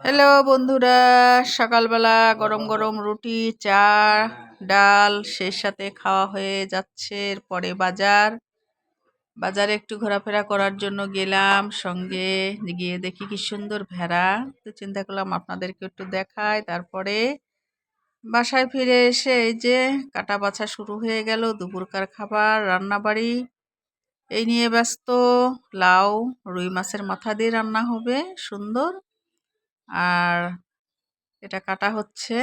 Hello বন্ধুরা। সকালবেলা গরম গরম রুটি, চা, ডাল, সেই সাথে খাওয়া হয়ে যাচ্ছে। এরপরে বাজার। বাজারে একটু ঘোরাফেরা করার জন্য গেলাম, সঙ্গে গিয়ে দেখি কি সুন্দর ভেড়া। তো চিন্তা করলাম আপনাদেরকে একটু দেখায় তারপরে বাসায় ফিরে এসে এই যে কাটা বাছা শুরু হয়ে গেল, দুপুরকার খাবার, রান্নাবাড়ি। এই নিয়ে ব্যস্ত, লাউ, রুই মাছের মাথা দিয়ে রান্না হবে, সুন্দর। আর এটা কাটা হচ্ছে।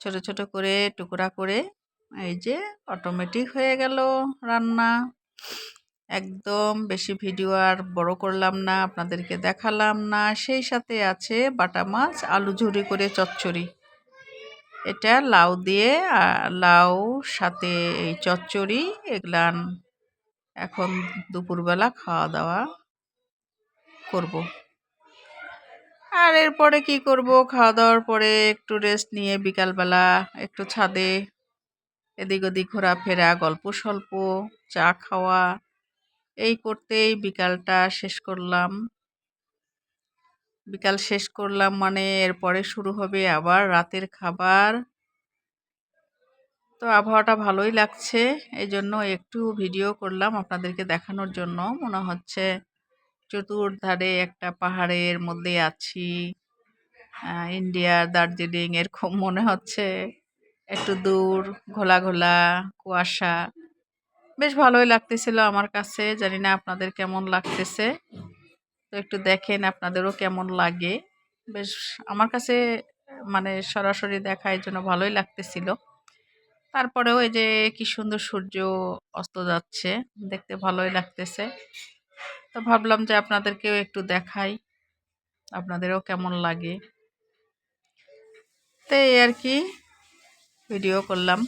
ছোট ছোট করে, টুকরা করে। এই যে অটোমেটিক হয়ে গেল রান্না। একদম বেশি ভিডিও আর বড় করলাম না, আপনাদেরকে দেখালাম না। সেই সাথে আছে বাটা মাছ, আলু ঝুরি করে চচ্চড়ি। এটা লাউ দিয়ে লাউ সাথে এই চচ্চড়ি, এগুলান এখন দুপুরবেলা খাওয়া দাওয়া করব। আর এরপরে কি করব? খাওয়া দাওয়ার পরে একটু রেস্ট নিয়ে বিকালবেলা একটু ছাদে এদিক ওদিক ঘোরাফেরা গল্প স্বল্প চা খাওয়া, এই করতেই বিকালটা শেষ করলাম। বিকাল শেষ করলাম মানে এরপরে শুরু হবে আবার রাতের খাবার। তো আবহাওয়াটা ভালোই লাগছে এই জন্য একটু ভিডিও করলাম আপনাদেরকে দেখানোর জন্য। মনে হচ্ছে চতুর্ধারে একটা পাহাড়ের মধ্যে আছি। ইন্ডিয়ার দার্জিলিং এরকম মনে হচ্ছে। একটু দূর ঘোলা ঘোলা কুয়াশা। বেশ ভালোই লাগতেছিল আমার কাছে। জানি না আপনাদের কেমন লাগতেছে। তো একটু দেখেন আপনাদেরও কেমন লাগে। বেশ, আমার কাছে মানে সরাসরি দেখা এই জন্য ভালোই লাগতেছিল। তারপরেও এই যে, কি সুন্দর সূর্য অস্ত যাচ্ছে, দেখতে ভালোই লাগতেছে। তো ভাবলাম যে আপনাদেরকেও একটু দেখাই, আপনাদেরও কেমন লাগে। তো এই আর কি ভিডিও করলাম।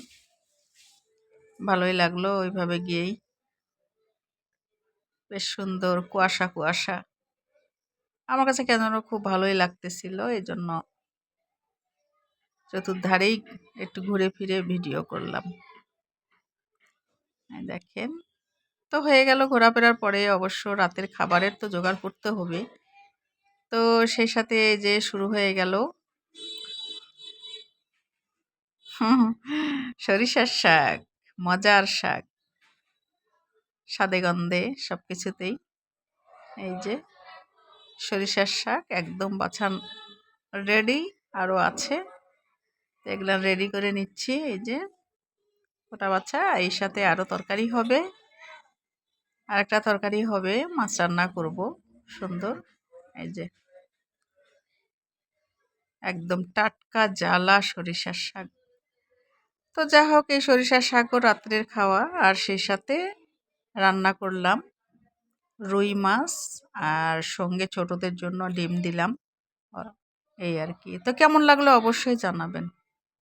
ভালোই লাগল ওইভাবে গিয়েই। বেশ সুন্দর কুয়াশা কুয়াশা। আমার কাছে কেন খুব ভালোই লাগতেছিল এই জন্য চতুর্ধারেই একটু ঘুরে ফিরে ভিডিও করলাম। দেখেন। তো হয়ে গেল ঘোরাফেরার পরে অবশ্য রাতের খাবারের তো জোগাড় করতে হবে। তো সেই সাথে যে শুরু হয়ে গেল। সরিষার শাক, মজার শাক, স্বাদে গন্ধে সব কিছুতেই এই যে সরিষার শাক একদম বাছান রেডি আরও আছে। এগুলো রেডি করে নিচ্ছি। এই যে ওটা বাচ্চা এই সাথে আরও তরকারি হবে। আরেকটা তরকারি হবে, মাছ রান্না করব, সুন্দর। এই যে। একদম টাটকা, জ্বালা সরিষার শাক। তো যা হোক, এই সরিষার শাকও রাত্রের খাওয়া। আর সেই সাথে রান্না করলাম রুই মাছ আর সঙ্গে ছোটদের জন্য ডিম দিলাম। এই আর কি। তো কেমন লাগল অবশ্যই জানাবেন।